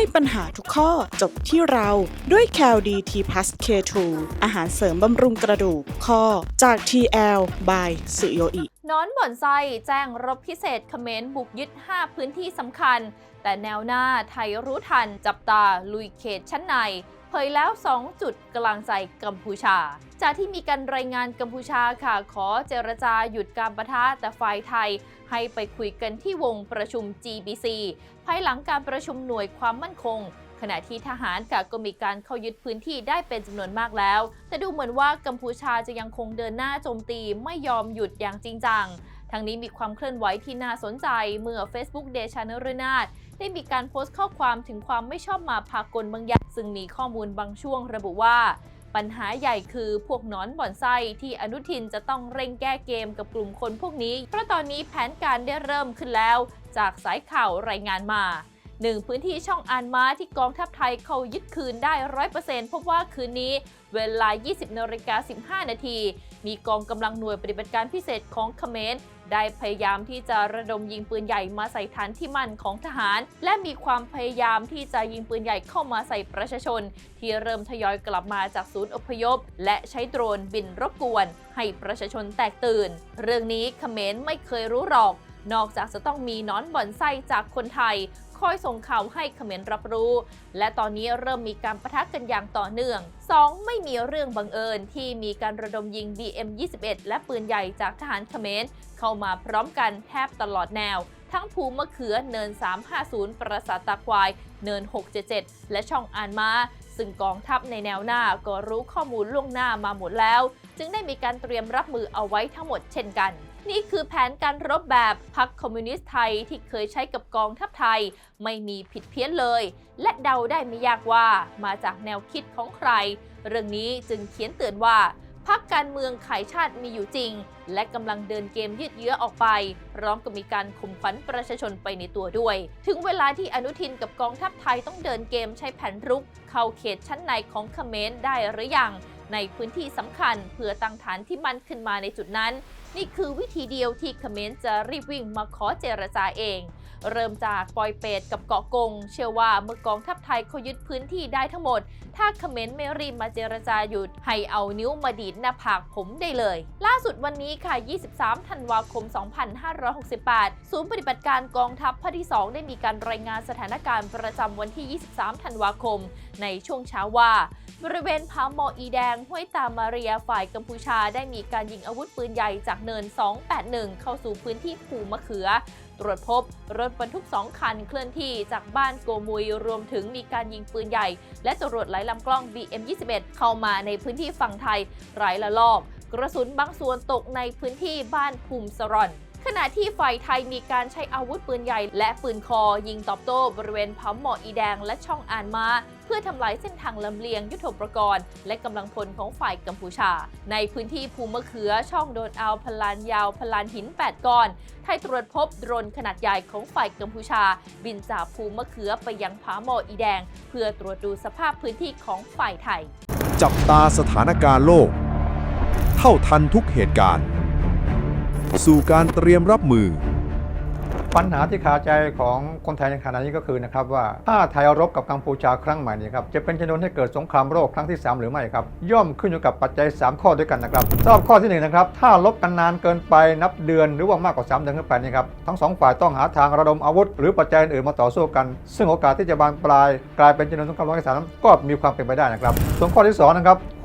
ให้ปัญหาทุกข้อจบที่เราด้วย c a l d t p l u s K2 อาหารเสริมบำรุงกระดูกข้อจาก TL by สุโยอินอนบ่อนไซแจ้งรบพิเศษเขมรบุกยึด 5 พื้นที่สำคัญ แต่แนวหน้าไทยรู้ทันจับตาลุยเขตชั้นใน เผยแล้ว 2 จุดกลางใจกัมพูชา จากที่มีการรายงานกัมพูชาค่ะ ขอเจรจาหยุดการประทะแต่ฝ่ายไทย ให้ไปคุยกันที่วงประชุม GBC ภายหลังการประชุมหน่วยความมั่นคงขณะที่ทหารค่ะก็มีการเข้ายึดพื้นที่ได้เป็นจำนวนมากแล้ว แต่ดูเหมือนว่ากัมพูชาจะยังคงเดินหน้าโจมตีไม่ยอมหยุดอย่างจริงจัง ทั้งนี้มีความเคลื่อนไหวที่น่าสนใจเมื่อ Facebook เดชานรนาถได้มีการโพสต์ข้อความถึงความไม่ชอบมาพากลบางอย่าง ซึ่งมีข้อมูลบางช่วงระบุว่า ปัญหาใหญ่คือพวกนอนบ่อนไส้ที่อนุทินจะต้องเร่งแก้เกมกับกลุ่มคนพวกนี้ เพราะตอนนี้แผนการได้เริ่มขึ้นแล้ว จากสายข่าวรายงานมา หนึ่งพื้นที่ช่องอานม้าที่กองทัพไทยเขายึดคืนได้ 100%พบว่าคืนนี้เวลา 20นาฬิกา15 นาที มีกองกำลังหน่วยปฏิบัติการพิเศษของเขมรได้พยายามที่จะระดมยิงปืนใหญ่มาใส่ฐานที่มั่นของทหาร และมีความพยายามที่จะยิงปืนใหญ่เข้ามาใส่ประชาชน ที่เริ่มทยอยกลับมาจากศูนย์อพยพ และใช้โดรนบินรบกวน ให้ประชาชนแตกตื่น เรื่องนี้เขมรไม่เคยรู้หรอก นอกจากจะต้องมีนอนบ่อนไส้จากคนไทย คอยส่งข่าวให้เขมรรับรู้ และตอนนี้เริ่มมีการประทะกันอย่างต่อเนื่อง 2. ไม่มีเรื่องบังเอิญที่มีการระดมยิง BM21 และปืนใหญ่จากทหารเขมรเข้ามาพร้อมกันแทบตลอดแนวทั้งภูมะเขือเนิน 350 ปราสาทตาควาย เนิน 677 และช่องอานมา ซึ่งกองทัพในแนวหน้าก็รู้ข้อมูลล่วงหน้ามาหมดแล้ว จึงได้มีการเตรียมรับมือเอาไว้ทั้งหมดเช่นกัน นี่คือแผนการรบแบบพรรคคอมมิวนิสต์ไทยที่เคยใช้กับกองทัพไทย ไม่มีผิดเพี้ยนเลย และเดาได้ไม่ยากว่ามาจากแนวคิดของใคร เรื่องนี้จึงเขียนเตือนว่าพรรคการเมืองขายชาติมีอยู่จริง และกำลังเดินเกมยืดเยื้อออกไป พร้อมกับมีการข่มขวัญประชาชนไปในตัวด้วย ถึงเวลาที่อนุทินกับกองทัพไทยต้องเดินเกมใช้แผนรุก เข้าเขตชั้นในของเขมรได้หรือยัง ในพื้นที่สำคัญเพื่อตั้งฐานที่มันขึ้นมาในจุดนั้น นี่คือวิธีเดียวที่เขมรจะรีบวิ่งมาขอเจรจาเอง เริ่มจากปอยเปตกับเกาะกง เชื่อว่าเมื่อกองทัพไทยเขายึดพื้นที่ได้ทั้งหมด ถ้าเขมรไม่รีบมาเจรจาหยุด ให้เอานิ้วมาดีดหน้าผากผมได้เลย ล่าสุดวันนี้ค่ะ 23 ธันวาคม 2568 ศูนย์ปฏิบัติการกองทัพภาคที่ 2 ได้มีการรายงานสถานการณ์ประจำวันที่ 23 ธันวาคม ในช่วงเช้าว่า บริเวณผาหมออีแดงห้วยตามาเรียฝ่ายกัมพูชาได้มีการยิงอาวุธปืนใหญ่จากเนิน 281 เข้าสู่พื้นที่ภูมะเขือ ตรวจพบรถบรรทุก 2 คันเคลื่อนที่จากบ้านโกมุย รวมถึงมีการยิงปืนใหญ่ และจรวดไหลลำกล้อง BM21 เข้ามาในพื้นที่ฝั่งไทยหลายละลอกกระสุนบางส่วนตกในพื้นที่บ้านภูมิสรอน ขณะที่ฝ่ายไทยมีการใช้อาวุธปืนใหญ่ และปืนคอยิงตอบโต้บริเวณปั๊มหมออีแดงและช่องอ่านมา เพื่อทำลายเส้นทางลำเลียงยุทโธปกรณ์ และกำลังพลของฝ่ายกัมพูชา ในพื้นที่ภูมะเขือช่องโดนเอาพลานยาวพลานหิน 8ก้อน ไทยตรวจพบโดรนขนาดใหญ่ของฝ่ายกัมพูชา บินจากภูมะเขือไปยังผาหมออีแดง เพื่อตรวจดูสภาพพื้นที่ของฝ่ายไทย จับตาสถานการณ์โลก เท่าทันทุกเหตุการณ์ สู่การเตรียมรับมือ ปัญหาที่คาใจของคนไทยในขณะนี้ก็คือนะครับว่าถ้าไทยรบกับกัมพูชาครั้งใหม่นี้ครับจะเป็นชนวนให้เกิดสงครามโลกครั้งที่ 3 หรือไม่ครับ ย่อมขึ้นอยู่กับปัจจัย 3 ข้อด้วยกันนะครับสำหรับข้อที่1นะครับถ้ารบกันนานเกินไปนับเดือนหรือว่ามากกว่า 3 เดือนขึ้นไปนี่ครับทั้งสองฝ่ายต้องหาทางระดมอาวุธ หรือปัจจัยอื่นมาต่อสู้กัน ซึ่งโอกาสที่จะบานปลาย กลายเป็นชนวนสงครามโลกที่สามก็มีความเป็นไปได้นะครับส่วนข้อที่สองนะครับ